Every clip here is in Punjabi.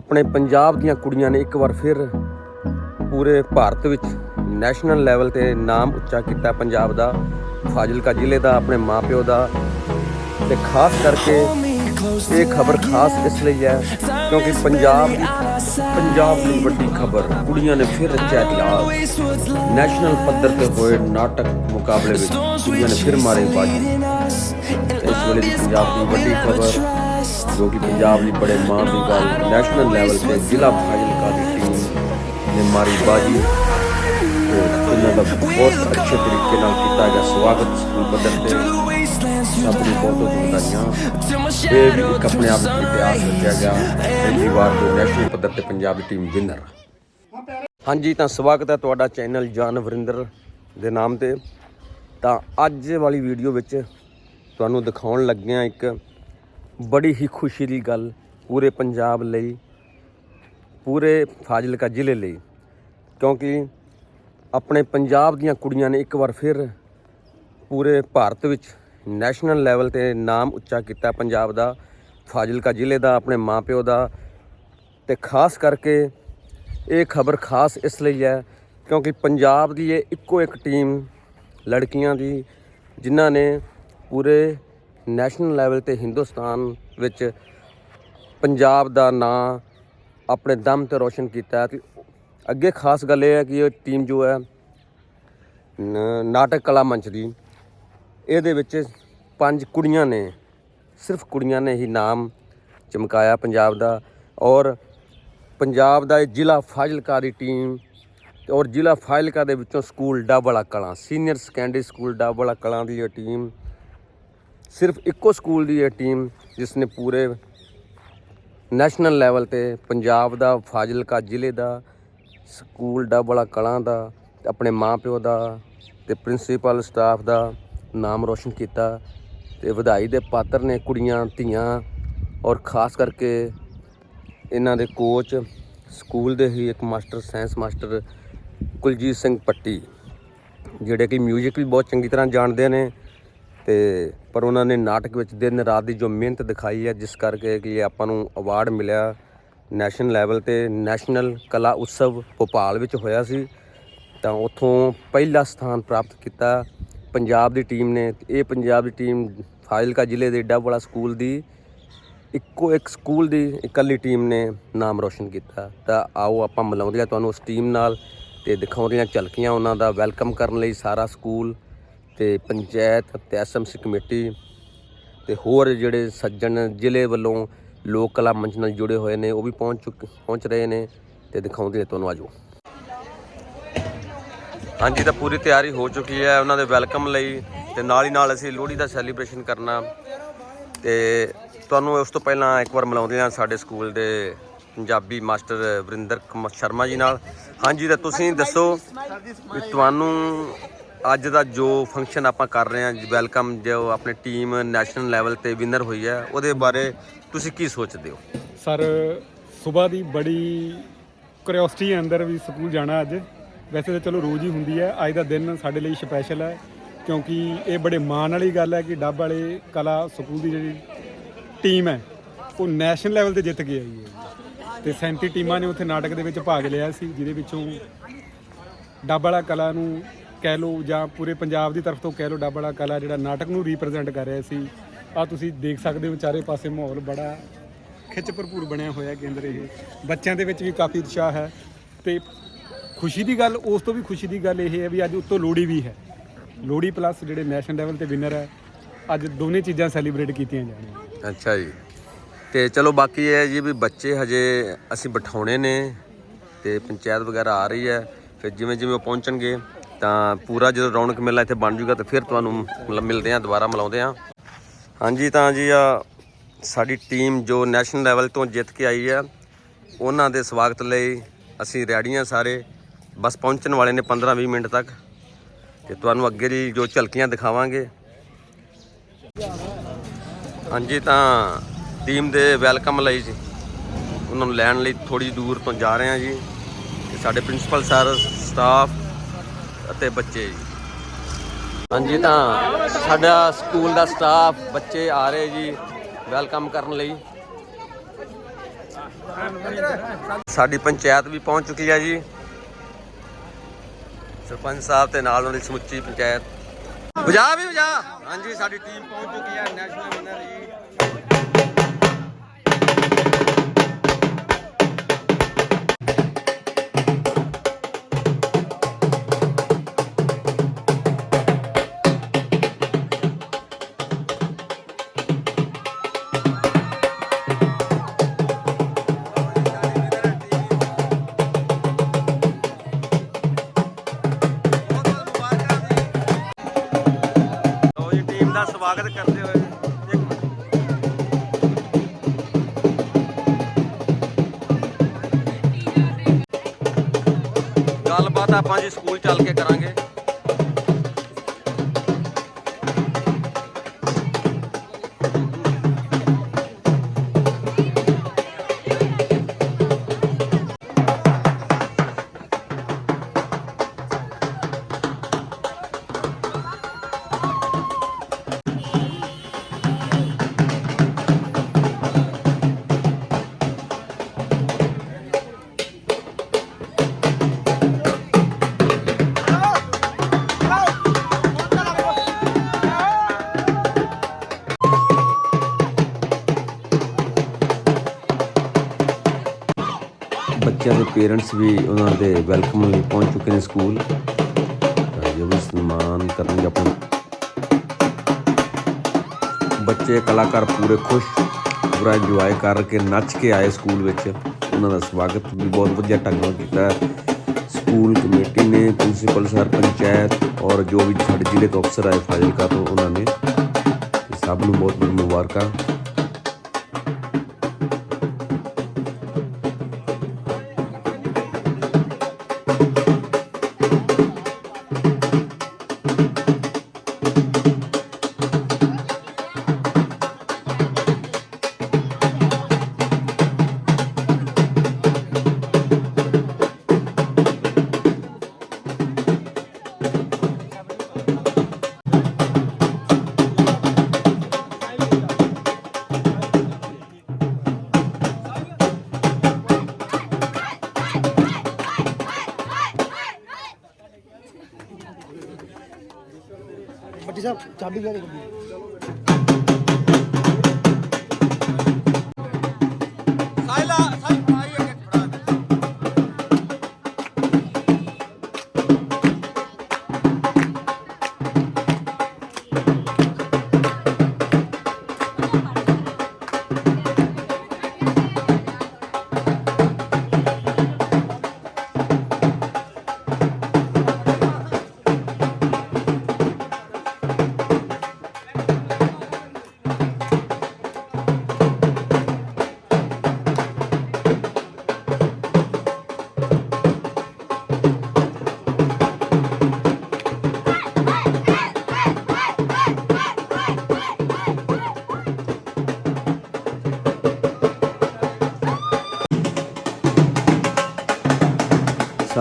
ਆਪਣੇ ਪੰਜਾਬ ਦੀਆਂ ਕੁੜੀਆਂ ਨੇ ਇੱਕ ਵਾਰ ਫਿਰ ਪੂਰੇ ਭਾਰਤ ਵਿੱਚ ਨੈਸ਼ਨਲ ਲੈਵਲ ਤੇ ਨਾਮ ਉੱਚਾ ਕੀਤਾ ਪੰਜਾਬ ਦਾ, ਫਾਜ਼ਿਲਕਾ ਜ਼ਿਲ੍ਹੇ ਦਾ, ਆਪਣੇ ਮਾਪਿਓ ਦਾ ਤੇ ਖਾਸ ਕਰਕੇ ਇਹ ਖਬਰ ਖਾਸ ਇਸ ਲਈ ਹੈ ਕਿਉਂਕਿ ਪੰਜਾਬ ਪੰਜਾਬ ਦੀ ਵੱਡੀ ਖਬਰ, ਕੁੜੀਆਂ ਨੇ ਫਿਰ ਰਚਿਆ ਇਤਿਹਾਸ। ਨੈਸ਼ਨਲ ਪੱਧਰ ਤੇ ਹੋਏ ਨਾਟਕ ਮੁਕਾਬਲੇ ਵਿੱਚ ਕੁੜੀਆਂ ਨੇ ਫਿਰ ਮਾਰੇ ਬਾਜੀ। ਇਸ ਵੇਲੇ ਦੀ ਪੰਜਾਬ ਦੀ ਵੱਡੀ ਖਬਰ ਜੋ ਕਿ ਪੰਜਾਬ ਲਈ ਬੜੇ ਮਾਣ ਦੀ ਗੱਲ ਨੈਸ਼ਨਲ ਲੈਵਲ ਤੇ ਜ਼ਿਲ੍ਹਾ ਫਾਜ਼ਿਲਕਾ ਦੀ ਟੀਮ ਨੇ ਮਾਰੀ ਬਾਜੀ। ਇਹਨਾਂ ਦਾ ਬਹੁਤ ਅੱਛੇ ਤਰੀਕੇ ਨਾਲ ਕੀਤਾ ਗਿਆ ਸਵਾਗਤ ਸਕੂਲ ਪੱਧਰ ਤੇ। ਸਭ ਨੂੰ ਬਹੁਤ ਬਹੁਤ ਵਧਾਈਆਂ। ਇਹ ਵੀ ਇੱਕ ਆਪਣੇ ਆਪ ਵਿੱਚ ਇਤਿਹਾਸ ਰਚਿਆ ਗਿਆ। ਪਹਿਲੀ ਵਾਰ ਜੋ ਨੈਸ਼ਨਲ ਪੱਧਰ ਤੇ ਪੰਜਾਬ ਦੀ ਟੀਮ ਵਿਨਰ ਹਾਂਜੀ, ਤਾਂ ਸਵਾਗਤ ਹੈ ਤੁਹਾਡਾ ਚੈਨਲ ਜਾਨ ਵਰਿੰਦਰ ਦੇ ਨਾਮ ਤੇ। ਤਾਂ ਅੱਜ ਵਾਲੀ ਵੀਡੀਓ ਵਿੱਚ ਤੁਹਾਨੂੰ ਦਿਖਾਉਣ ਲੱਗੇ ਹਾਂ ਇੱਕ ਬੜੀ ਹੀ ਖੁਸ਼ੀ ਦੀ ਗੱਲ ਪੂਰੇ ਪੰਜਾਬ ਲਈ, ਪੂਰੇ ਫਾਜ਼ਿਲਕਾ ਜ਼ਿਲ੍ਹੇ ਲਈ। ਕਿਉਂਕਿ ਆਪਣੇ ਪੰਜਾਬ ਦੀਆਂ ਕੁੜੀਆਂ ਨੇ ਇੱਕ ਵਾਰ ਫਿਰ ਪੂਰੇ ਭਾਰਤ ਵਿੱਚ ਨੈਸ਼ਨਲ ਲੈਵਲ ਤੇ ਨਾਮ ਉੱਚਾ ਕੀਤਾ ਪੰਜਾਬ ਦਾ, ਫਾਜ਼ਿਲਕਾ ਜ਼ਿਲ੍ਹੇ ਦਾ, ਆਪਣੇ ਮਾਪਿਓ ਦਾ। ਤੇ ਖਾਸ ਕਰਕੇ ਇਹ ਖਬਰ ਖਾਸ ਇਸ ਲਈ ਹੈ ਕਿਉਂਕਿ ਪੰਜਾਬ ਦੀ ਇਹ ਇੱਕੋ ਇੱਕ ਟੀਮ ਲੜਕੀਆਂ ਦੀ, ਜਿਨ੍ਹਾਂ ਨੇ ਪੂਰੇ ਨੈਸ਼ਨਲ ਲੈਵਲ ਤੇ ਹਿੰਦੁਸਤਾਨ ਵਿੱਚ ਪੰਜਾਬ ਦਾ ਨਾਂ ਆਪਣੇ ਦਮ ਤੇ ਰੋਸ਼ਨ ਕੀਤਾ ਹੈ। ਤੇ ਅੱਗੇ ਖਾਸ ਗੱਲ ਇਹ ਹੈ ਕਿ ਇਹ ਟੀਮ ਜੋ ਹੈ ਨਾਟਕ ਕਲਾ ਮੰਚ ਦੀ, ਇਹਦੇ ਵਿੱਚ ਪੰਜ ਕੁੜੀਆਂ ਨੇ, ਸਿਰਫ ਕੁੜੀਆਂ ਨੇ ਹੀ ਨਾਮ ਚਮਕਾਇਆ ਪੰਜਾਬ ਦਾ। ਔਰ ਪੰਜਾਬ ਦਾ ਇਹ ਜ਼ਿਲ੍ਹਾ ਫਾਜ਼ਿਲਕਾ ਦੀ ਟੀਮ ਔਰ ਜ਼ਿਲ੍ਹਾ ਫਾਜ਼ਿਲਕਾ ਦੇ ਵਿੱਚੋਂ school Dabla Kalan senior secondary school Dabla Kalan ਦੀ ਇਹ ਟੀਮ ਸਿਰਫ ਇੱਕੋ ਸਕੂਲ ਦੀ ਇਹ ਟੀਮ ਜਿਸ ਨੇ ਪੂਰੇ ਨੈਸ਼ਨਲ ਲੈਵਲ ਤੇ ਪੰਜਾਬ ਦਾ, ਫਾਜ਼ਿਲਕਾ ਜ਼ਿਲ੍ਹੇ ਦਾ, ਸਕੂਲ ਡਾਬਲਾ ਕਲਾਂ ਦਾ ਤੇ ਆਪਣੇ ਮਾਪਿਓ ਦਾ ਤੇ ਪ੍ਰਿੰਸੀਪਲ ਸਟਾਫ ਦਾ ਨਾਮ ਰੋਸ਼ਨ ਕੀਤਾ ਤੇ ਵਧਾਈ ਦੇ ਪਾਤਰ ਨੇ ਕੁੜੀਆਂ, ਧੀਆਂ ਔਰ ਖਾਸ ਕਰਕੇ ਇਹਨਾਂ ਦੇ ਕੋਚ, ਸਕੂਲ ਦੇ ਹੀ ਇੱਕ master, science master Kuljeet Singh Patti, ਜਿਹੜੇ ਕਿ 뮤직 ਵੀ ਬਹੁਤ ਚੰਗੀ ਤਰ੍ਹਾਂ ਜਾਣਦੇ ਨੇ ਤੇ ਪਰ ਉਹਨਾਂ ਨੇ ਨਾਟਕ ਵਿੱਚ ਦਿਨ ਰਾਤ ਦੀ ਜੋ ਮਿਹਨਤ ਦਿਖਾਈ ਹੈ, ਜਿਸ ਕਰਕੇ ਕਿ ਆਪਾਂ ਨੂੰ ਅਵਾਰਡ ਮਿਲਿਆ ਨੈਸ਼ਨਲ ਲੈਵਲ ਤੇ ਨੈਸ਼ਨਲ ਕਲਾ ਉਤਸਵ ਭੋਪਾਲ ਵਿੱਚ ਹੋਇਆ ਸੀ। ਤਾਂ ਉੱਥੋਂ ਪਹਿਲਾ ਸਥਾਨ ਪ੍ਰਾਪਤ ਕੀਤਾ ਪੰਜਾਬ ਦੀ ਟੀਮ ਨੇ। ਤੇ ਇਹ ਪੰਜਾਬ ਦੀ ਟੀਮ ਫਾਜ਼ਿਲਕਾ ਜ਼ਿਲ੍ਹੇ ਦੇ ਡੱਬਵਾਲਾ ਸਕੂਲ ਦੀ, ਇੱਕੋ ਇੱਕ ਸਕੂਲ ਦੀ ਇਕੱਲੀ ਟੀਮ ਨੇ ਨਾਮ ਰੋਸ਼ਨ ਕੀਤਾ। ਤਾਂ ਆਓ ਆਪਾਂ ਮਿਲਾਉਂਦੇ ਹਾਂ ਤੁਹਾਨੂੰ ਉਸ ਟੀਮ ਨਾਲ ਤੇ ਦਿਖਾਉਂਦੇ ਹਾਂ ਝਲਕੀਆਂ ਉਹਨਾਂ ਦਾ। ਵੈਲਕਮ ਕਰਨ ਲਈ ਸਾਰਾ ਸਕੂਲ ਤੇ ਪੰਚਾਇਤ ਤੇ ਐਸਐਮਸੀ ਕਮੇਟੀ ਤੇ ਹੋਰ ਜਿਹੜੇ ਸੱਜਣ ਜ਼ਿਲ੍ਹੇ ਵੱਲੋਂ ਲੋਕ ਕਲਾ ਮੰਚ ਨਾਲ ਜੁੜੇ ਹੋਏ ਨੇ, ਉਹ ਵੀ ਪਹੁੰਚ ਚੁੱਕ, ਪਹੁੰਚ ਰਹੇ ਨੇ ਤੇ ਦਿਖਾਉਂਦੇ ਹਾਂ ਤੁਹਾਨੂੰ ਆਜੋ। ਹਾਂਜੀ, ਤਾਂ ਪੂਰੀ ਤਿਆਰੀ ਹੋ ਚੁੱਕੀ ਹੈ, ਉਹਨਾਂ ਦੇ ਵੈਲਕਮ ਲਈ ਤੇ ਨਾਲ ਹੀ ਨਾਲ ਅਸੀਂ ਲੋਹੜੀ ਦਾ ਸੈਲੀਬ੍ਰੇਸ਼ਨ ਕਰਨਾ। ਤੇ ਤੁਹਾਨੂੰ ਉਸ ਤੋਂ ਪਹਿਲਾਂ ਇੱਕ ਵਾਰ ਮਿਲਾਉਂਦੇ ਹਾਂ ਸਾਡੇ ਸਕੂਲ ਦੇ ਪੰਜਾਬੀ ਮਾਸਟਰ ਵਰਿੰਦਰ ਕੁਮਾਰ ਸ਼ਰਮਾ ਜੀ ਨਾਲ। ਹਾਂਜੀ, ਤਾਂ ਤੁਸੀਂ ਦੱਸੋ ਵੀ ਤੁਹਾਨੂੰ ਅੱਜ ਦਾ ਜੋ ਫੰਕਸ਼ਨ ਆਪਾਂ ਕਰ ਰਹੇ ਹਾਂ ਵੈਲਕਮ ਜੋ ਆਪਣੀ ਟੀਮ ਨੈਸ਼ਨਲ ਲੈਵਲ ਤੇ ਵਿਨਰ ਹੋਈ ਹੈ, ਉਹਦੇ ਬਾਰੇ ਤੁਸੀਂ ਕੀ ਸੋਚਦੇ ਹੋ? ਸਰ, ਸਵੇਰ ਦੀ ਬੜੀ ਕਿਉਰਿਓਸਿਟੀ ਹੈ ਅੰਦਰ ਵੀ ਸਕੂਲ ਜਾਣਾ ਅੱਜ। ਵੈਸੇ ਤਾਂ ਚਲੋ ਰੋਜ਼ ਹੀ ਹੁੰਦੀ ਹੈ, ਅੱਜ ਦਾ ਦਿਨ ਸਾਡੇ ਲਈ ਸਪੈਸ਼ਲ ਹੈ, ਕਿਉਂਕਿ ਇਹ ਬੜੇ ਮਾਣ ਵਾਲੀ ਗੱਲ ਹੈ ਕਿ ਡੱਬ ਵਾਲੇ ਕਲਾ ਸਕੂਲ ਦੀ ਜਿਹੜੀ ਟੀਮ ਹੈ, ਉਹ ਨੈਸ਼ਨਲ ਲੈਵਲ ਤੇ ਜਿੱਤ ਕੇ ਆਈ ਹੈ। ਤੇ 37 ਟੀਮਾਂ ਨੇ ਉੱਥੇ ਨਾਟਕ ਦੇ ਵਿੱਚ ਭਾਗ ਲਿਆ ਸੀ, ਜਿਹਦੇ ਵਿੱਚੋਂ ਡੱਬ ਵਾਲਾ ਕਲਾ ਨੂੰ ਕਹਿ ਲਓ ਜਾਂ ਪੂਰੇ ਪੰਜਾਬ ਦੀ ਤਰਫ ਤੋਂ ਕਹਿ ਲਓ ਡੱਬ ਵਾਲਾ ਕਲਾ ਜਿਹੜਾ ਨਾਟਕ ਨੂੰ ਰਿਪਰੈਜ਼ੈਂਟ ਕਰ ਰਿਹਾ ਸੀ ਆ ਤੁਸੀਂ ਦੇਖ ਸਕਦੇ ਹੋ ਚਾਰੇ ਪਾਸੇ ਮਾਹੌਲ ਬੜਾ ਖਿੱਚ ਭਰਪੂਰ ਬਣਿਆ ਹੋਇਆ ਕੇਂਦਰ ਇਹ। ਬੱਚਿਆਂ ਦੇ ਵਿੱਚ ਵੀ ਕਾਫੀ ਉਤਸ਼ਾਹ ਹੈ ਤੇ ਖੁਸ਼ੀ ਦੀ ਗੱਲ, ਉਸ ਤੋਂ ਵੀ ਖੁਸ਼ੀ ਦੀ ਗੱਲ ਇਹ ਹੈ ਵੀ ਅੱਜ ਉੱਤੋਂ ਲੋਹੜੀ ਵੀ ਹੈ। ਲੋਹੜੀ ਪਲੱਸ ਜਿਹੜੇ ਨੈਸ਼ਨਲ ਲੈਵਲ ਤੇ ਵਿਨਰ ਹੈ, ਅੱਜ ਦੋਨੇ ਚੀਜ਼ਾਂ ਸੈਲੀਬ੍ਰੇਟ ਕੀਤੀਆਂ ਜਾਣੀਆਂ ਅੱਛਾ ਜੀ। ਤੇ ਚਲੋ ਬਾਕੀ ਇਹ ਹੈ ਜੀ ਵੀ ਬੱਚੇ ਹਜੇ ਅਸੀਂ ਬਿਠਾਉਣੇ ਨੇ ਤੇ ਪੰਚਾਇਤ ਵਗੈਰਾ ਆ ਰਹੀ ਹੈ, ਫਿਰ ਜਿਵੇਂ ਜਿਵੇਂ ਉਹ ਪਹੁੰਚਣਗੇ ਤਾਂ ਪੂਰਾ ਜਦੋਂ ਰੌਣਕ ਮੇਲਾ ਇੱਥੇ ਬਣ ਜੂਗਾ ਤਾਂ ਫਿਰ ਤੁਹਾਨੂੰ ਮਤਲਬ ਮਿਲਦੇ ਹਾਂ, ਦੁਬਾਰਾ ਮਿਲਾਉਂਦੇ ਹਾਂ। ਹਾਂਜੀ ਤਾਂ ਜੀ, ਆ ਸਾਡੀ ਟੀਮ ਜੋ ਨੈਸ਼ਨਲ ਲੈਵਲ ਤੋਂ ਜਿੱਤ ਕੇ ਆਈ ਹੈ ਉਹਨਾਂ ਦੇ ਸਵਾਗਤ ਲਈ ਅਸੀਂ ਰੈਡੀ ਹਾਂ ਸਾਰੇ। ਬਸ ਪਹੁੰਚਣ ਵਾਲੇ ਨੇ 15-20 ਮਿੰਟ ਤੱਕ ਤੇ ਤੁਹਾਨੂੰ ਅੱਗੇ ਦੀ ਜੋ ਝਲਕੀਆਂ ਦਿਖਾਵਾਂਗੇ। ਹਾਂਜੀ ਤਾਂ ਟੀਮ ਦੇ ਵੈਲਕਮ ਲਈ ਜੀ। ਉਹਨਾਂ ਨੂੰ ਲੈਣ ਲਈ ਥੋੜੀ ਦੂਰ ਤੋਂ ਜਾ ਰਹੇ ਹਾਂ ਜੀ। ਤੇ ਸਾਡੇ ਪ੍ਰਿੰਸੀਪਲ ਸਰ, ਸਟਾਫ ਅਤੇ ਬੱਚੇ ਜੀ। ਹਾਂਜੀ ਤਾਂ ਸਾਡਾ ਸਕੂਲ ਦਾ ਸਟਾਫ, ਬੱਚੇ ਆ ਰਹੇ ਜੀ ਵੈਲਕਮ ਕਰਨ ਲਈ। ਸਾਡੀ ਪੰਚਾਇਤ ਵੀ ਪਹੁੰਚ ਚੁੱਕੀ ਹੈ ਜੀ। ਸਰਪੰਚ ਸਾਹਿਬ ਤੇ ਨਾਲ ਉਹਨਾਂ ਦੀ ਸਮੁੱਚੀ ਪੰਚਾਇਤ। ਵਜਾ ਵੀ ਵਜਾ। ਹਾਂਜੀ, ਸਾਡੀ ਟੀਮ ਪਹੁੰਚ ਚੁੱਕੀ ਹੈ ਨੈਸ਼ਨਲ ਵਿਨਰ ਜੀ। ਸਵਾਗਤ ਕਰਦੇ ਹੋਏ। ਗੱਲਬਾਤ ਆਪਾਂ ਜੀ ਸਕੂਲ ਚ ਪੇਰੈਂਟਸ ਵੀ ਉਹਨਾਂ ਦੇ ਵੈਲਕਮ ਲਈ ਪਹੁੰਚ ਚੁੱਕੇ ਨੇ ਸਕੂਲ ਜੋ ਵੀ ਸਨਮਾਨ ਕਰਨਗੇ ਆਪਣੇ ਬੱਚੇ, ਕਲਾਕਾਰ ਪੂਰੇ ਖੁਸ਼, ਪੂਰਾ ਇੰਜੋਏ ਕਰਕੇ ਨੱਚ ਕੇ ਆਏ ਸਕੂਲ ਵਿੱਚ। ਉਹਨਾਂ ਦਾ ਸਵਾਗਤ ਵੀ ਬਹੁਤ ਵਧੀਆ ਢੰਗ ਨਾਲ ਕੀਤਾ। ਸਕੂਲ ਕਮੇਟੀ ਨੇ ਪ੍ਰਿੰਸੀਪਲ ਸਰ ਪੰਚਾਇਤ ਔਰ ਜੋ ਵੀ ਸਾਡੇ ਜ਼ਿਲ੍ਹੇ ਤੋਂ ਅਫਸਰ ਆਏ, ਫਾਜ਼ਿਲਕਾ ਤੋਂ ਉਹਨਾਂ ਨੇ। ਸਭ ਨੂੰ ਬਹੁਤ ਬਹੁਤ ਮੁਬਾਰਕਾਂ। ਬੱਟੀ ਸਾਹਿਬ ਚਾਬੀ ਲੈ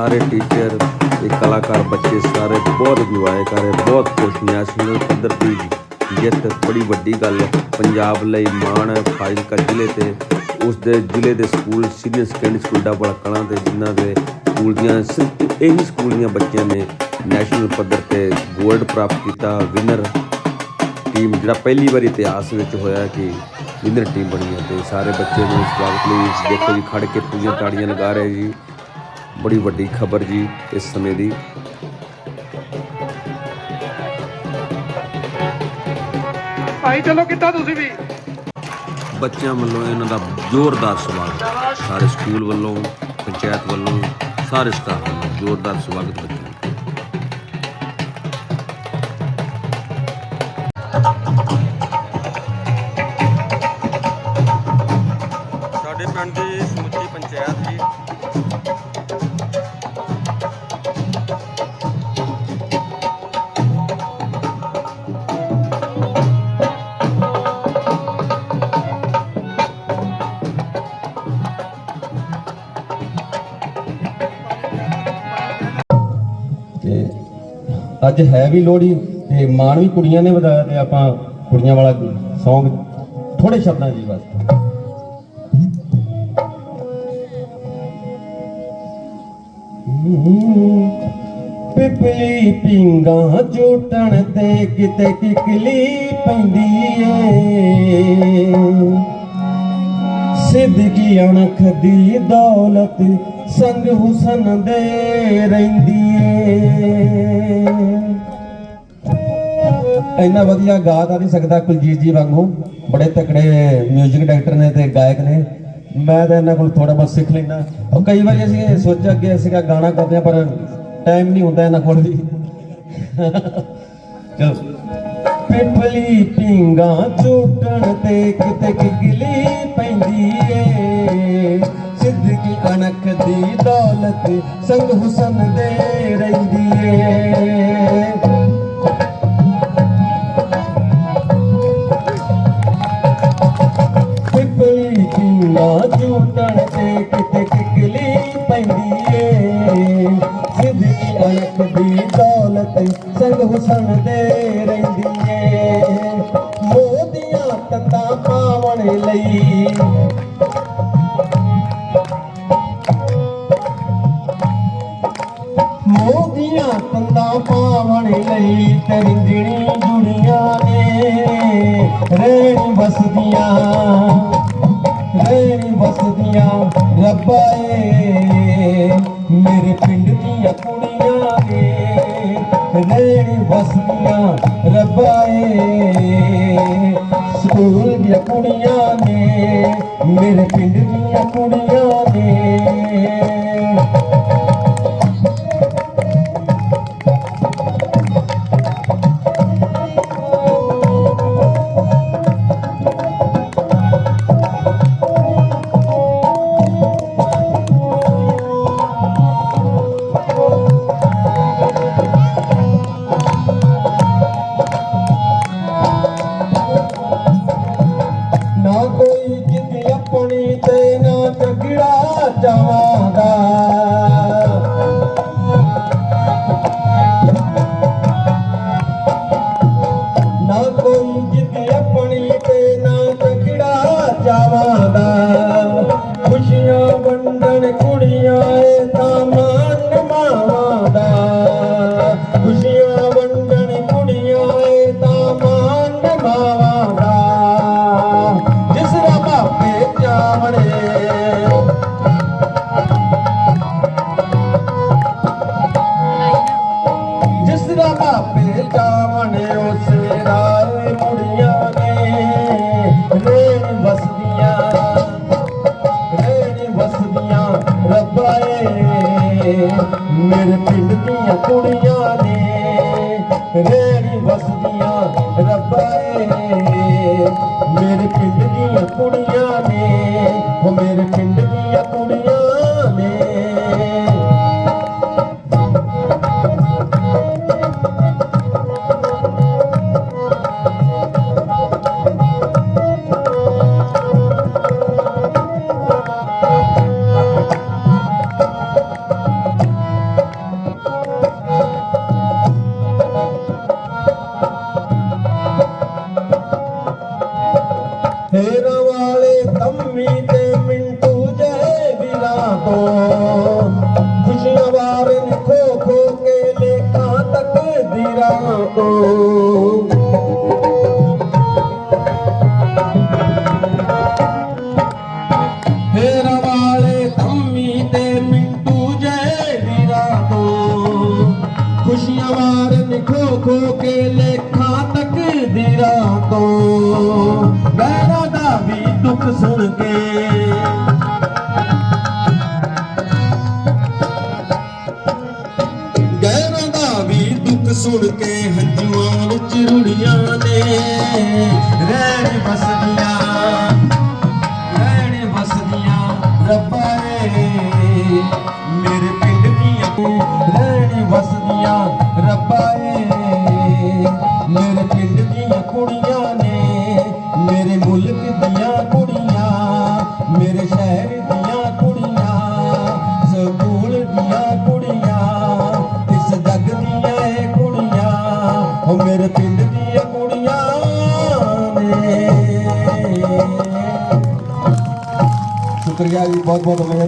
ਸਾਰੇ ਟੀਚਰ ਤੇ ਕਲਾਕਾਰ ਬੱਚੇ ਸਾਰੇ ਬਹੁਤ ਇੰਜੋਏ ਕਰ ਰਹੇ, ਬਹੁਤ ਖੁਸ਼ ਨੈਸ਼ਨਲ ਪੱਧਰ ਦੀ ਜਿੱਤ ਬੜੀ ਵੱਡੀ ਗੱਲ ਹੈ। ਪੰਜਾਬ ਲਈ ਮਾਣ ਹੈ ਫਾਜ਼ਿਲਕਾ ਜ਼ਿਲ੍ਹੇ ਤੇ, ਉਸ ਦੇ ਜ਼ਿਲ੍ਹੇ ਦੇ ਸਕੂਲ ਸੀਨੀਅਰ ਸੈਕੰਡਰੀ ਸਕੂਲ ਦਾ ਬੜਾ ਕਲਾਂ ਤੇ ਜਿਨ੍ਹਾਂ ਦੇ ਸਕੂਲ ਦੀਆਂ ਸਿਰਫ ਇਹੀ ਸਕੂਲ ਦੀਆਂ ਬੱਚਿਆਂ ਨੇ। ਨੈਸ਼ਨਲ ਪੱਧਰ ਤੇ ਗੋਲਡ ਪ੍ਰਾਪਤ ਕੀਤਾ ਵਿਨਰ ਟੀਮ ਜਿਹੜਾ ਪਹਿਲੀ ਵਾਰੀ ਇਤਿਹਾਸ ਵਿੱਚ ਹੋਇਆ ਕਿ ਵਿਨਰ ਟੀਮ ਬਣੀ ਹੈ। ਤੇ ਸਾਰੇ ਬੱਚੇ ਨੂੰ ਸਵਾਗਤ ਲਈ, ਦੇਖੋ ਜੀ, ਖੜ ਕੇ ਪੂਰੀਆਂ ਤਾੜੀਆਂ ਲਗਾ ਰਹੇ ਜੀ। ਬੜੀ ਵੱਡੀ ਖਬਰ ਜੀ ਇਸ ਸਮੇਂ ਦੀ। ਭਾਈ ਚਲੋ ਕਿੱਦਾਂ ਤੁਸੀਂ ਵੀ। ਬੱਚਿਆਂ ਵੱਲੋਂ ਇਹਨਾਂ ਦਾ ਜ਼ੋਰਦਾਰ ਸਵਾਗਤ। ਸਾਰੇ ਸਕੂਲ ਵੱਲੋਂ ਪੰਚਾਇਤ ਵੱਲੋਂ ਸਾਰੇ ਸਟਾਫ ਵੱਲੋਂ ਜ਼ੋਰਦਾਰ ਸਵਾਗਤ। ਅੱਜ ਹੈ ਵੀ ਲੋਹੜੀ ਤੇ ਮਾਣ ਵੀ ਕੁੜੀਆਂ ਨੇ ਵਧਾਇਆ ਤੇ ਆਪਾਂ ਕੁੜੀਆਂ ਵਾਲਾ ਸੌਂਗ ਥੋੜੇ ਸ਼ਬਦਾਂ ਜੀ ਬਸ ਪਿਪਲੀ ਪਿੰਗਾ ਜੋਟਣ ਤੇ ਕਿਤੇ ਕਿਕਲੀ ਪੈਂਦੀ ਏ। ਸਿੱਧਕੀ ਅਣਖ ਦੀ ਦੌਲਤ ਸੰਗ ਹੁਸਨ ਦੇ ਰਹਿੰਦੀ ਏ ਇੰਨਾ ਵਧੀਆ ਗਾ ਤਾਂ ਨਹੀਂ ਸਕਦਾ ਕੁਲਜੀਤ ਜੀ ਵਾਂਗੂ। ਬੜੇ ਤਕੜੇ 뮤직 ਡਾਇਰੈਕਟਰ ਨੇ ਤੇ ਗਾਇਕ ਨੇ। ਮੈਂ ਤਾਂ ਇਹਨਾਂ ਕੋਲ ਥੋੜਾ ਬਹੁਤ ਸਿੱਖ ਲੈਣਾ ਉਹ ਕਈ ਵਾਰੀ ਅਸੀਂ ਸੋਚਿਆ ਕਿ ਅਸੀਂ ਗਾਣਾ ਕਰਦੇ ਆ ਪਰ ਟਾਈਮ ਨਹੀਂ ਹੁੰਦਾ ਇਹਨਾਂ ਕੋਲ ਵੀ। ਚਲੋ। ਪਿਪਲੀ ਪਿੰਗਾ ਝੂਟਣ ਤੇ ਕਿਤੇ ਕਿਗਲੀ ਪੈਂਦੀ ਏ। ਸਿੱਧਗੀ ਅਣਖ ਦੀ ਦੌਲਤ ਸੰਗ ਹੁਸਨ ਦੇ ਰਹਿੰਦੀ ਏ। ਪਿਪਲੀ ਕਿੰਨਾ ਝੂਟਣ ਤੇ ਕਿਤੇ ਕਿਕਲੀ ਪੈਂਦੀ ਏ। ਜ਼ਿੰਦਗੀ ਅਣਖ ਦੀ ਦੌਲਤ ਸੰਗ ਹੁਸਨ ਦੇ ਪਾਵਣ ਲਈ ਤਰੰਜਣੀ ਜੁੜੀਆਂ ਨੇ ਰੇਣ ਬਸਦੀਆਂ ਰੇਣ ਬਸਦੀਆਂ ਰੱਬਾ ਏ। ਮੇਰੇ ਪਿੰਡ ਦੀਆਂ ਕੁੜੀਆਂ ਨੇ ਰੇਣ ਬਸਦੀਆਂ ਰੱਬਾ ਏ। ਸਕੂਲ ਦੀਆਂ ਕੁੜੀਆਂ ਨੇ, ਮੇਰੇ ਪਿੰਡ me ਵਿੱਚ ਰੁੜੀਆਂ ਨੇ ਰਹਿਣ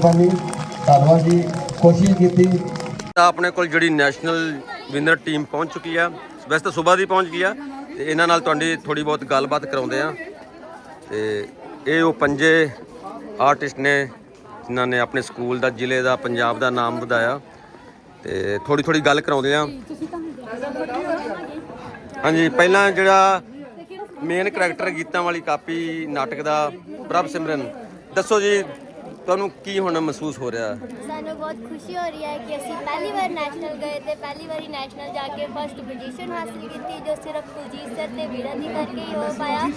ਸ਼ੁਕਰੀਆ ਧੰਨਵਾਦ ਜੀ, ਕੋਸ਼ਿਸ਼ ਕੀਤੀ। ਆਪਣੇ ਕੋਲ ਜਿਹੜੀ ਨੈਸ਼ਨਲ ਵਿਨਰ ਟੀਮ ਪਹੁੰਚ ਚੁੱਕੀ ਆ, ਵੈਸੇ ਤਾਂ ਸਵੇਰ ਦੀ ਪਹੁੰਚ ਗਈ ਆ, ਤੇ ਇਹਨਾਂ ਨਾਲ ਤੁਹਾਡੀ ਥੋੜੀ ਬਹੁਤ ਗੱਲਬਾਤ ਕਰਾਉਂਦੇ ਆ। ਤੇ ਇਹ ਉਹ ਪੰਜੇ ਆਰਟਿਸਟ ਨੇ, ਜਿਨ੍ਹਾਂ ਨੇ ਆਪਣੇ ਸਕੂਲ ਦਾ, ਜ਼ਿਲ੍ਹੇ ਦਾ, ਪੰਜਾਬ ਦਾ ਨਾਮ ਵਧਾਇਆ। ਤੇ ਥੋੜੀ ਥੋੜੀ ਗੱਲ ਕਰਾਉਂਦੇ ਆ। ਹਾਂਜੀ, ਪਹਿਲਾਂ ਜਿਹੜਾ ਮੇਨ ਕਰੈਕਟਰ ਗੀਤਾਂ ਵਾਲੀ ਕਾਪੀ, ਨਾਟਕ ਦਾ, ਪ੍ਰਭ ਸਿਮਰਨ। ਦੱਸੋ ਜੀ ਤੁਹਾਨੂੰ ਕੀ ਹੁਣ ਮਹਿਸੂਸ ਹੋ ਰਿਹਾ? ਸਾਨੂੰ ਬਹੁਤ ਖੁਸ਼ੀ ਹੋ ਰਹੀ ਹੈ ਕਿ ਅਸੀਂ ਪਹਿਲੀ ਵਾਰ ਨੈਸ਼ਨਲ ਗਏ ਤੇ ਪਹਿਲੀ ਵਾਰੀ ਨੈਸ਼ਨਲ ਜਾ ਕੇ ਫਸਟ ਪੋਜੀਸ਼ਨ ਹਾਸਲ ਕੀਤੀ, ਜੋ ਸਿਰਫ ਕੁਲਜੀਤ ਸਰ ਤੇ ਵੀਰਾ ਦੀ ਕਰਕੇ ਹੀ ਹੋ ਪਾਇਆ।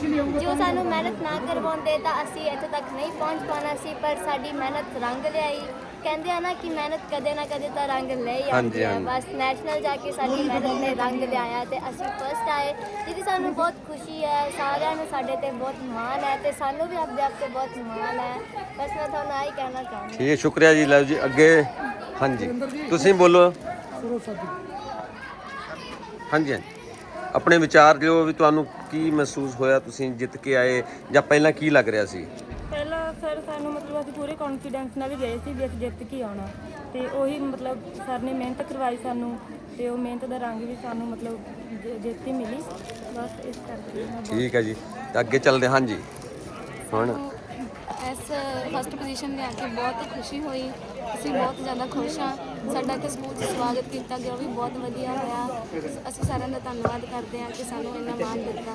ਜੋ ਸਾਨੂੰ ਮਿਹਨਤ ਨਾ ਕਰਵਾਉਂਦੇ ਤਾਂ ਅਸੀਂ ਇੱਥੇ ਤੱਕ ਨਹੀਂ ਪਹੁੰਚ ਪਾਉਣਾ ਸੀ, ਪਰ ਸਾਡੀ ਮਿਹਨਤ ਰੰਗ ਲਿਆਈ। ਕਹਿੰਦੇ ਆ ਨਾ ਕਿ ਮਿਹਨਤ ਕਦੇ ਨਾ ਕਦੇ ਤਾਂ ਰੰਗ ਲੈ ਹੀ ਹਾਂਜੀ, ਆਉਂਦੀ ਹੈ ਹਾਂਜੀ। ਬਸ ਨੈਸ਼ਨਲ ਜਾ ਕੇ ਸਾਡੀ ਮਿਹਨਤ ਨੇ ਰੰਗ ਲਿਆਇਆ ਤੇ ਅਸੀਂ ਫਸਟ ਆਏ। ਜਿਹਦੀ ਸਾਨੂੰ ਬਹੁਤ ਖੁਸ਼ੀ ਹੈ। ਸਾਰਿਆਂ ਨੂੰ ਸਾਡੇ ਤੇ ਬਹੁਤ ਮਾਣ ਹੈ ਤੇ ਸਾਨੂੰ ਵੀ ਆਪਣੇ ਆਪ ਤੇ ਬਹੁਤ ਮਾਣ ਹੈ। ਬਸ ਮੈਂ ਤੁਹਾਨੂੰ ਆਹੀ ਕਹਿਣਾ ਚਾਹੁੰਦੀ ਠੀਕ ਹੈ ਸ਼ੁਕਰੀਆ ਜੀ। ਲਓ ਜੀ ਅੱਗੇ। ਹਾਂਜੀ। ਤੁਸੀਂ ਬੋਲੋ। ਹਾਂਜੀ ਹਾਂਜੀ। ਆਪਣੇ ਵਿਚਾਰ ਦਿਓ ਵੀ ਤੁਹਾਨੂੰ ਕੀ ਮਹਿਸੂਸ ਹੋਇਆ ਤੁਸੀਂ ਜਿੱਤ ਕੇ ਆਏ ਜਾਂ ਪਹਿਲਾਂ ਕੀ ਲੱਗ ਰਿਹਾ ਸੀ? ਸਰ ਸਾਨੂੰ ਮਤਲਬ ਅਸੀਂ ਪੂਰੇ ਕੌਨਫੀਡੈਂਸ ਨਾਲ ਗਏ ਸੀ ਵੀ ਅਸੀਂ ਜਿੱਤ ਕੇ ਆਉਣਾ। ਤੇ ਉਹੀ ਮਤਲਬ ਸਰ ਨੇ ਮਿਹਨਤ ਕਰਵਾਈ ਸਾਨੂੰ ਤੇ ਉਹ ਮਿਹਨਤ ਦਾ ਰੰਗ ਵੀ ਸਾਨੂੰ ਮਤਲਬ ਜ- ਜਿੱਤ ਹੀ ਮਿਲੀ। ਬਸ ਇਸ ਕਰਕੇ ਮੈਂ ਬਹੁਤ ਠੀਕ ਹੈ ਜੀ। ਤਾਂ ਅੱਗੇ ਚੱਲਦੇ ਹਾਂ ਜੀ। ਹੁਣ ਇਸ ਫਸਟ ਪੋਜੀਸ਼ਨ ਦੇ ਆ ਕੇ ਬਹੁਤ ਖੁਸ਼ੀ ਹੋਈ। ਅਸੀਂ ਬਹੁਤ ਜ਼ਿਆਦਾ ਖੁਸ਼ ਹਾਂ। ਸਾਡਾ ਇੱਥੇ ਸਕੂਲ 'ਚ ਸਵਾਗਤ ਕੀਤਾ ਗਿਆ ਉਹ ਵੀ ਬਹੁਤ ਵਧੀਆ ਹੋਇਆ। ਅਸੀਂ ਸਾਰਿਆਂ ਦਾ ਧੰਨਵਾਦ ਕਰਦੇ ਹਾਂ ਕਿ ਸਾਨੂੰ ਇੰਨਾ ਮਾਣ ਦਿੱਤਾ।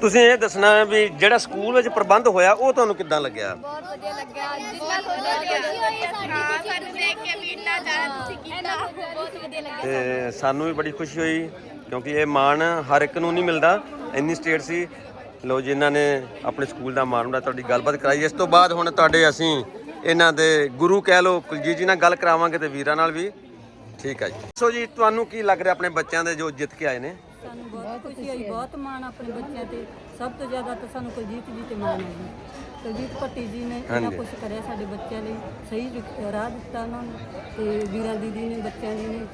ਤੁਸੀਂ ਇਹ ਦੱਸਣਾ ਹੈ ਵੀ ਜਿਹੜਾ ਸਕੂਲ ਵਿੱਚ ਪ੍ਰਬੰਧ ਹੋਇਆ ਉਹ ਤੁਹਾਨੂੰ ਕਿੱਦਾਂ ਲੱਗਿਆ? ਬਹੁਤ ਵਧੀਆ ਲੱਗਿਆ। ਜਿੰਨਾ ਤੁਹਾਡਾ ਖੁਸ਼ੀ ਹੋਈ ਹੈ ਸਾਡੀ ਸਾਨੂੰ ਦੇਖ ਕੇ ਵੀ ਇੰਨਾ ਜ਼ਿਆਦਾ ਤੁਸੀਂ ਕੀਤਾ। ਬਹੁਤ ਵਧੀਆ ਲੱਗਿਆ ਤੇ ਸਾਨੂੰ ਵੀ ਬੜੀ ਖੁਸ਼ੀ ਹੋਈ ਕਿਉਂਕਿ ਇਹ ਮਾਣ ਹਰ ਇੱਕ ਨੂੰ ਨਹੀਂ ਮਿਲਦਾ। ਇੰਨੀ ਸਟੇਟ ਸੀ। ਲੋ ਜਿਨ੍ਹਾਂ ਨੇ ਆਪਣੇ ਸਕੂਲ ਦਾ ਮਾਣ ਬੜਾ ਤੁਹਾਡੀ ਗੱਲਬਾਤ ਕਰਾਈ। ਇਸ ਤੋਂ ਬਾਅਦ ਹੁਣ ਤੁਹਾਡੇ ਅਸੀਂ ਇਹਨਾਂ ਦੇ ਗੁਰੂ ਕਹਿ ਲੋ ਕੁਲਜੀਤ ਜੀ ਨਾਲ ਗੱਲ ਕਰਾਵਾਂਗੇ ਤੇ ਵੀਰਾਂ ਨਾਲ ਵੀ। ਠੀਕ ਹੈ ਜੀ। ਸੋ ਜੀ ਤੁਹਾਨੂੰ ਕੀ ਲੱਗ ਰਿਹਾ ਆਪਣੇ ਬੱਚਿਆਂ ਦੇ ਜੋ ਜਿੱਤ ਕੇ ਆਏ ਨੇ? ਸਾਨੂੰ ਬਹੁਤ ਖੁਸ਼ੀ ਹੋਈ ਬਹੁਤ ਮਾਣ ਆਪਣੇ ਬੱਚਿਆਂ ਤੇ। ਸਭ ਤੋਂ ਜ਼ਿਆਦਾ ਤਾਂ ਸਾਨੂੰ ਕੁਲਜੀਤ ਜੀ ਤੇ ਮਾਣ ਹੈ ਜੀ। ਕੁਲਜੀਤ ਭੱਟੀ ਜੀ ਨੇ ਇੰਨਾ ਹਾਂਜੀ। ਕੁਝ ਕਰਿਆ ਸਾਡੇ ਬੱਚਿਆਂ ਲਈ। ਸਹੀ ਰਿ- ਰਾਹ ਦਿੱਤਾ ਉਹਨਾਂ ਨੂੰ ਤੇ ਵੀਰਾ ਦੀਦੀ ਨੇ ਬੱਚਿਆਂ ਦੀ ਨੇ।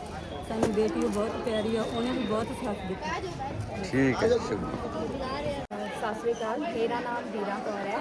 ਸਾਨੂੰ ਬੇਟੀ ਉਹ ਬਹੁਤ ਪਿਆਰੀ ਆ ਉਹਨੇ ਵੀ ਬਹੁਤ ਸਾਥ ਦਿੱਤਾ। ਠੀਕ ਹੈ ਜੀ ਸ਼ੁਕਰੀਆ। ਸਤਿ ਸ੍ਰੀ ਅਕਾਲ ਮੇਰਾ ਨਾਮ ਵੀਰਾ ਕੌਰ ਹੈ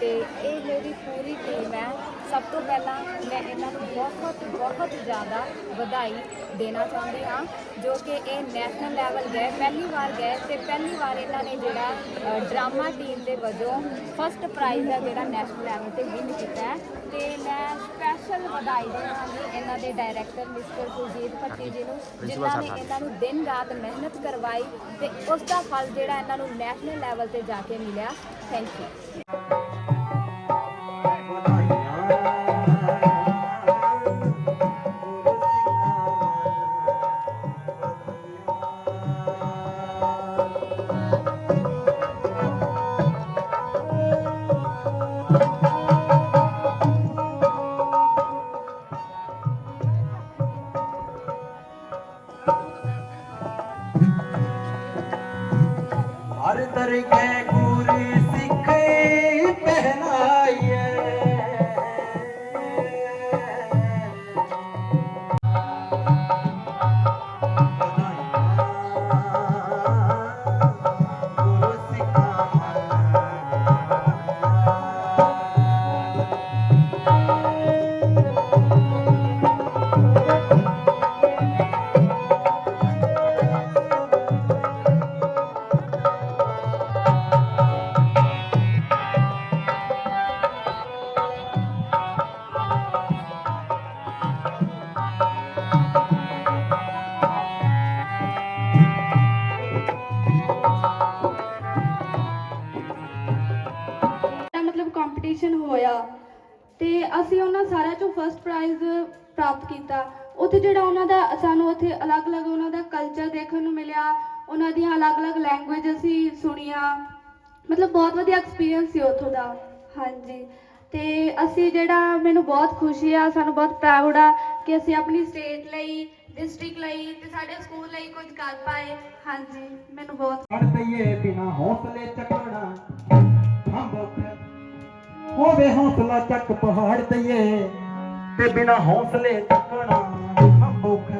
ਤੇ ਇਹ ਮੇਰੀ ਪੂਰੀ ਟੀਮ ਹੈ। ਸਭ ਤੋਂ ਪਹਿਲਾਂ ਮੈਂ ਇਹਨਾਂ ਨੂੰ ਬਹੁਤ ਬਹੁਤ ਜ਼ਿਆਦਾ ਵਧਾਈ ਦੇਣਾ ਚਾਹੁੰਦੀ ਹਾਂ ਜੋ ਕਿ ਇਹ ਨੈਸ਼ਨਲ ਲੈਵਲ ਗਏ ਪਹਿਲੀ ਵਾਰ ਗਏ ਤੇ ਪਹਿਲੀ ਵਾਰ ਇਹਨਾਂ ਨੇ ਜਿਹੜਾ ਡਰਾਮਾ ਟੀਮ ਦੇ ਵਜੋਂ ਫਸਟ ਪ੍ਰਾਈਜ਼ ਦਾ ਜਿਹੜਾ ਨੈਸ਼ਨਲ ਲੈਵਲ ਤੇ ਵਿਨ ਕੀਤਾ ਹੈ। ਤੇ ਮੈਂ ਸਪੈਸ਼ਲ ਵਧਾਈ ਦੇਵਾਂਗੀ ਇਹਨਾਂ ਦੇ ਡਾਇਰੈਕਟਰ ਮਿਸਟਰ ਕੁਲਜੀਤ ਭੱਟੀ ਜੀ ਨੂੰ ਜਿਨ੍ਹਾਂ ਨੇ ਇਹਨਾਂ ਨੂੰ ਦਿਨ ਰਾਤ ਮਿਹਨਤ ਕਰਵਾਈ ਤੇ ਉਸ ਦਾ ਫਲ ਜਿਹੜਾ ਇਹਨਾਂ ਨੂੰ ਨੈਸ਼ਨਲ ਲੈਵਲ ਤੇ ਜਾ ਕੇ ਮਿਲਿਆ। ਥੈਂਕ ਯੂ ਪ੍ਰਾਪਤ ਕੀਤਾ। ਉੱਥੇ ਜਿਹੜਾ ਉਹਨਾਂ ਦਾ, ਸਾਨੂੰ ਉੱਥੇ ਅਲੱਗ-ਅਲੱਗ ਉਹਨਾਂ ਦਾ ਕਲਚਰ ਦੇਖਣ ਨੂੰ ਮਿਲਿਆ। ਉਹਨਾਂ ਦੀਆਂ ਅਲੱਗ-ਅਲੱਗ ਲੈਂਗੁਏਜ ਅਸੀਂ ਸੁਣੀਆਂ। ਮਤਲਬ ਬਹੁਤ ਵਧੀਆ ਐਕਸਪੀਰੀਅੰਸ ਸੀ ਉੱਥੋਂ ਦਾ। ਹਾਂਜੀ। ਤੇ ਅਸੀਂ ਜਿਹੜਾ, ਮੈਨੂੰ ਬਹੁਤ ਖੁਸ਼ੀ ਆ, ਸਾਨੂੰ ਬਹੁਤ ਪ੍ਰਾਊਡ ਆ ਕਿ ਅਸੀਂ ਆਪਣੀ ਸਟੇਟ ਲਈ ਡਿਸਟ੍ਰਿਕਟ ਲਈ ਤੇ ਸਾਡੇ ਸਕੂਲ ਲਈ ਕੁਝ ਕਰ ਪਾਏ। ਹਾਂਜੀ, ਮੈਨੂੰ ਬਹੁਤ ਛੱਡ ਦਈਏ ਬਿਨਾ ਹੌਸਲੇ ਚੱਕਣਾ ਹੰਬੋਕ ਹੋਵੇ ਹੌਸਲਾ ਚੱਕ ਪਹਾੜ ਦਈਏ ਤੇ ਬਿਨਾ ਹੌਸਲੇ ਚੱਕਣਾ ਹੰਬੋਕ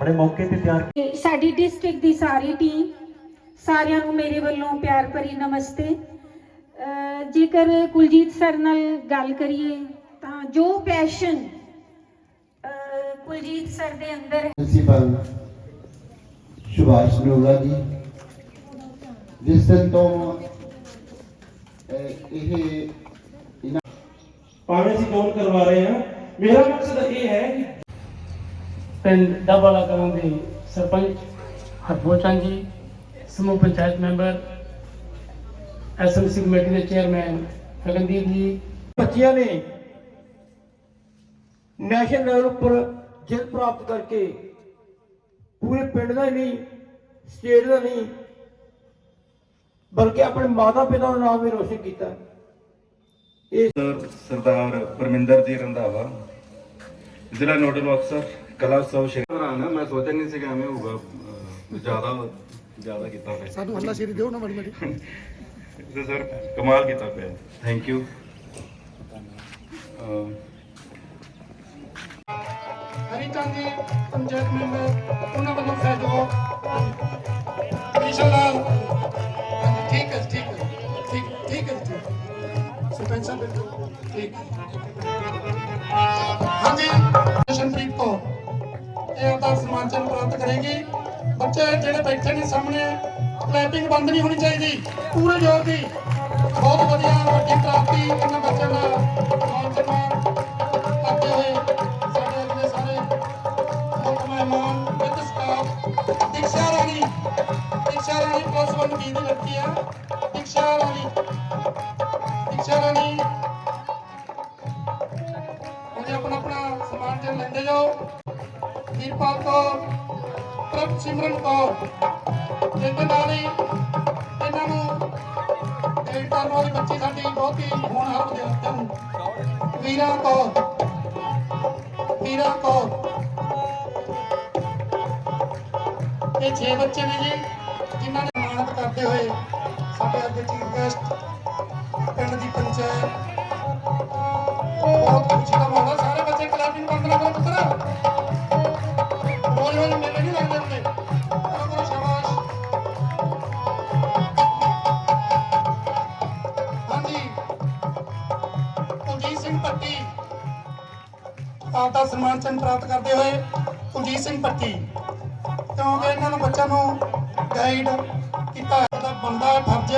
ਬੜੇ ਮੌਕੇ ਤੇ ਤਿਆਰ ਸਾਡੀ ਡਿਸਟ੍ਰਿਕਟ ਦੀ ਸਾਰੀ ਟੀਮ ਸਾਰਿਆਂ ਨੂੰ ਮੇਰੇ ਵੱਲੋਂ ਪਿਆਰ ਭਰੀ ਨਮਸਤੇ। ਜੇਕਰ ਕੁਲਜੀਤ ਸਰ ਨਾਲ ਗੱਲ ਕਰੀਏ ਤਾਂ ਜੋ ਪੈਸ਼ਨ ਕੁਲਜੀਤ ਸਰ ਦੇ ਅੰਦਰ ਪ੍ਰਿੰਸੀਪਲ ਸੁਭਾਸ਼ ਨੋਗਾ ਜੀ। ਜਿਸ ਤੋਂ ਇਹ ਇਹਨਾਂ ਭਾਵੇਂ ਅਸੀਂ ਚੋਣ ਕਰਵਾ ਰਹੇ ਹਾਂ। ਮੇਰਾ ਮਕਸਦ ਇਹ ਹੈ ਕਿ ਪਿੰਡ ਡੱਬਾਲਾ ਕਲਾਂ ਦੇ ਸਰਪੰਚ ਹਰਭੋਜ ਚੰਦ ਜੀ ਸਮੂਹ ਪੰਚਾਇਤ ਮੈਂਬਰ ਐਸਐਮਸੀ ਕਮੇਟੀ ਦੇ ਚੇਅਰਮੈਨ ਗਗਨਦੀਪ ਜੀ। ਬੱਚਿਆਂ ਨੇ ਨੈਸ਼ਨਲ ਲੈਵਲ ਉੱਪਰ ਜਿੱਤ ਪ੍ਰਾਪਤ ਕਰਕੇ ਪੂਰੇ ਪਿੰਡ ਦਾ ਹੀ ਨਹੀਂ ਸਟੇਟ ਦਾ ਨਹੀਂ ਬਲਕਿ ਆਪਣੇ ਮਾਤਾ ਪਿਤਾ ਦਾ ਨਾਮ ਵੀ ਰੋਸ਼ਨ ਕੀਤਾ। ਇਹ ਸਰ ਸਰਦਾਰ ਪਰਮਿੰਦਰ ਜੀ ਰੰਧਾਵਾ ਜ਼ਿਲ੍ਹਾ ਨੋਡਲ ਅਫਸਰ ਕਲਾ ਸ਼੍ਰੀ ਰਾਣਾ ਮੈਂ ਸੋਚਿਆ ਨਹੀਂ ਸੀ ਕਿ ਐਵੇਂ ਹੋਊਗਾ ਜ਼ਿਆਦਾ ਜ਼ਿਆਦਾ ਕੀਤਾ ਪਿਆ ਸਾਨੂੰ ਹੱਲਾ ਸ਼ੇਰੀ ਦਿਓ ਨਾ ਮਾੜੀ ਮਾੜੀ ਤੇ ਸਰ ਕਮਾਲ ਕੀਤਾ ਪਿਆ। ਥੈਂਕ ਯੂ ਹਰੀਚੰਦ ਜੀ ਪੰਚਾਇਤ ਮੈਂਬਰ ਉਹਨਾਂ ਵੱਲੋਂ ਸਹਿਯੋਗ। ਵਿਸ਼ਾਲ ਬਿਲਕੁਲ ਹਾਂਜੀ ਜਸ਼ਨਪ੍ਰੀਤ ਕੌਰ। ਇਹ ਆਪਦਾ ਸਨਮਾਨ ਪ੍ਰਾਪਤ ਕਰੇਗੀ। ਬੱਚੇ ਜਿਹੜੇ ਬੈਠੇ ਨੇ ਸਾਹਮਣੇ ਕਲੈਪਿੰਗ ਬੰਦ ਨਹੀਂ ਹੋਣੀ ਚਾਹੀਦੀ। ਪੂਰੇ ਜ਼ੋਰ ਦੀ। ਬਹੁਤ ਵਧੀਆ। ਇਹਦੇ ਨਾਲ ਇਹਨਾਂ ਨੂੰ ਗ੍ਰੇਡ ਕਰਨ ਵਾਲੀ ਬੱਚੀ ਸਾਡੀ ਬਹੁਤ ਹੀ ਹੋਣਹਾਰ ਵਿਦਿਆਰਥਣ ਵੀਰਾ ਕੌਰ ਵੀਰਾ ਕੌਰ ਇਹ 6 ਬੱਚੇ ਨੇ ਜੀ, ਜਿਨ੍ਹਾਂ ਨੇ ਮਿਹਨਤ ਕਰਦੇ ਹੋਏ ਸਾਡੇ ਅੱਗੇ ਚੀਫ ਗੈਸਟ ਪ੍ਰਾਪਤ ਕਰਦੇ ਹੋਏ ਕੁਲਜੀਤ ਸਿੰਘ ਪੱਟੀ ਕਿਉਂਕਿ ਇਹਨਾਂ ਨੂੰ ਬੱਚਿਆਂ ਨੂੰ ਗਾਈਡ ਕੀਤਾ ਦਾ ਬੰਦਾ ਫਰਜ਼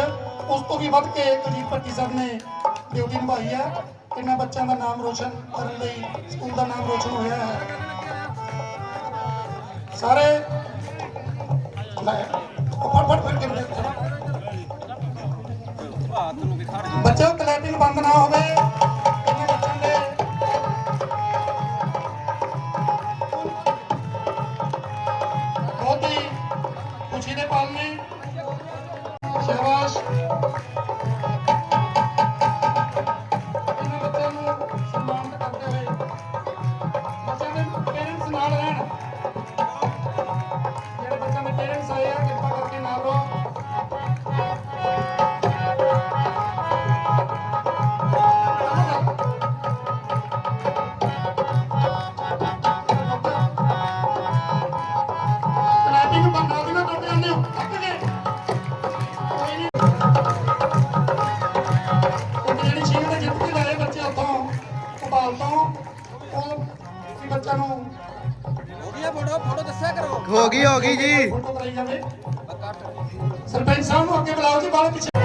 ਉਸ ਤੋਂ ਵੀ ਵੱਧ ਕੇ ਕੁਲਜੀਤ ਪੱਟੀ ਸਰ ਨੇ ਡਿਊਟੀ ਨਿਭਾਈ ਹੈ। ਇਹਨਾਂ ਬੱਚਿਆਂ ਦਾ ਨਾਮ ਰੋਸ਼ਨ ਕਰਨ ਲਈ ਸਕੂਲ ਦਾ ਨਾਮ ਰੋਸ਼ਨ ਹੋਇਆ ਹੈ। ਸਾਰੇ ਲੈ, ਉਹ ਬੰਦ ਨਾ ਹੋਵੇ। ਹੋ ਗਈ ਜੀ। ਸਰਪੰਚ ਸਾਹਿਬ ਨੂੰ ਅੱਗੇ ਬੁਲਾਓ ਜੀ ਬਾਹਰ ਪਿੱਛੇ।